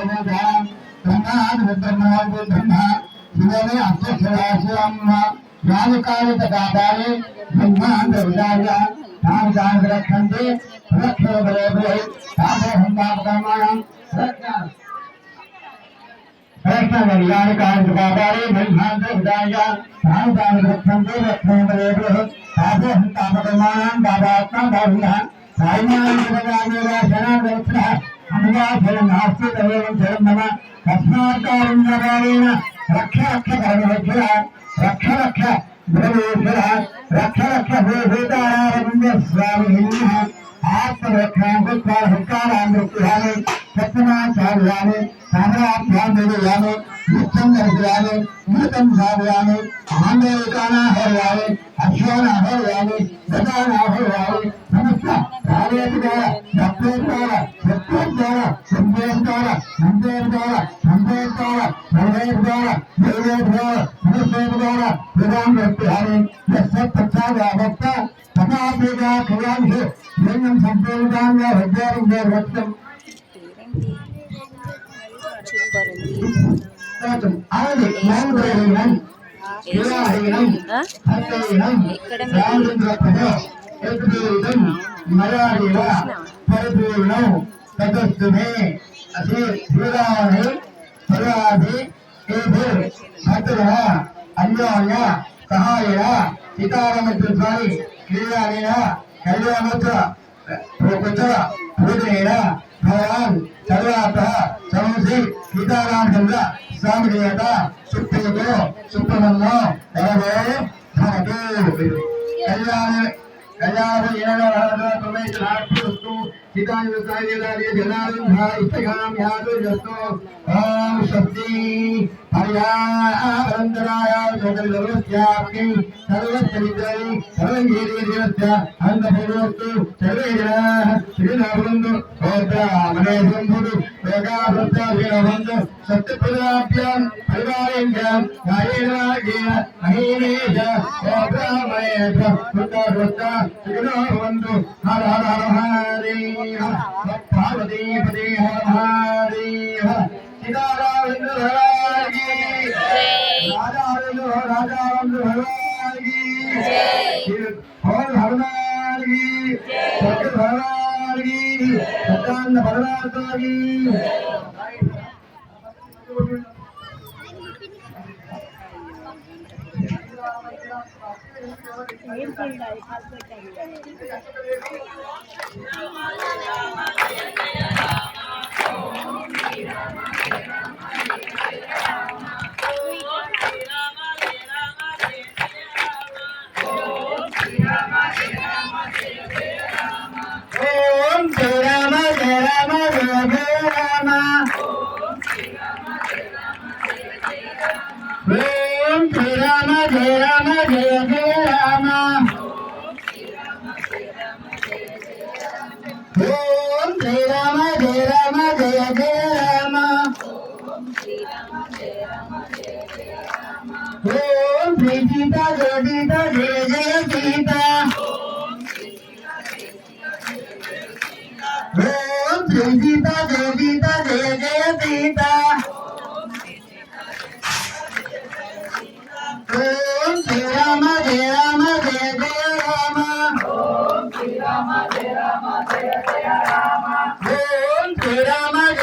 देवता ब्रह्माद ब्रह्माद ब्रह्मा शिवे अक्षराश्रम राजकालिक काले ब्रह्मांड विदार्य धाम जान रखन्ते रक्षो बले बले तापो हंताप कामायं रक्षा कृष्ण कल्याण कांत काले ब्रह्मांड विदार्य धाम जान रखन्ते रक्षो बले बले तापो हंताप कामायं बाबात्मा बाहुना साइमान जगदामेरा शरण रक्षा పాపాత్మ బాహుయ నాస్తి తదేవం జలం మమ తస్మాత్కారుణ్యకారేణ రక్ష రక్ష పరమేశ్వర రక్ష రక్ష బ్రహ్మేశ్వర రక్ష రక్ష భూభూతారారవింద స్వామి ఆత్మరక్షాంకారాన్ని సత్యమాచార్యాన్ని సామ్రాభ్యాన్ని నిత్యం దర్శయామి మృతం సాధయామి ఆందోళనాహర్యామి అశ్వనాహర్యామి గతానాహర్యామి సమస్త కార్యేతుగార భక్తేతుగార மலையாளியிடம் தகஸ்துமே அசே சீராணி பராதி వ్యక్తిహారి అన్యోన్య సహాయన కళ్యాణోత్సవ భగవాన్ సమసి సీతారామచంద్ర స్వామి దేవత సుప్రమన్నో కళ్యాణ కళ్యాణ ఏనవస్తు సీతాని సాయిదారి జనారం భాయిస్తగాం యాదు ఓం శక్తి హరియారంతరాయ జగల్లవస్యాప్తి సర్వచరిత్రై సర్వైర్యస్య అంతఃపురోక్తు సర్వే జనాః సంభుడు సత్యప్రదాభ్యాం పరివారేభ్యాం भवन्तु हर ಹರ हर हरेव पार्वती पदे हर हरेव सीतारामेन्द्र भगवानी राजा हरेन्द्र राजा रंद्र भगवानी हर भगवानी सत्य भगवानी జయ రామ జయ జయ రామ. ఓం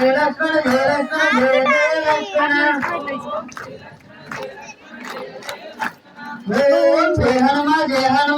జయ లక్ష్మణ జయ లక్ష్మణ